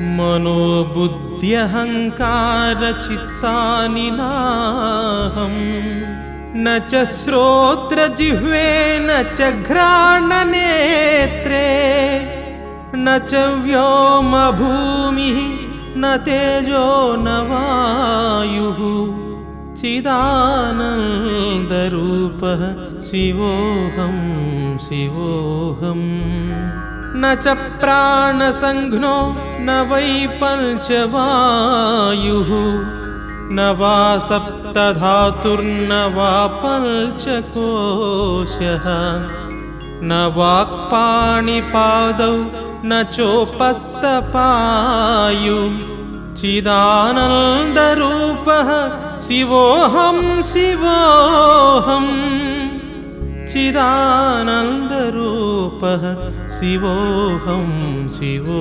मनोबुद्ध्यहङ्कारचित्तानि नाहम् न च श्रोत्रजिह्वे न च घ्राणनेत्रे। न च व्योमभूमिः न तेजो न वायुः। चिदानन्दरूपः शिवोऽहं शिवोऽहम् न च प्राणसङ्घ्नो न वै पञ्चवायुः। न वा सप्तधातुर्न वा पञ्चकोशः न वाक्पाणिपादौ न चोपस्तपायु। चिदानन्दरूपः शिवोऽहं शिवोऽहम्। चिदानन्दरूपः शिवोऽहं शिवो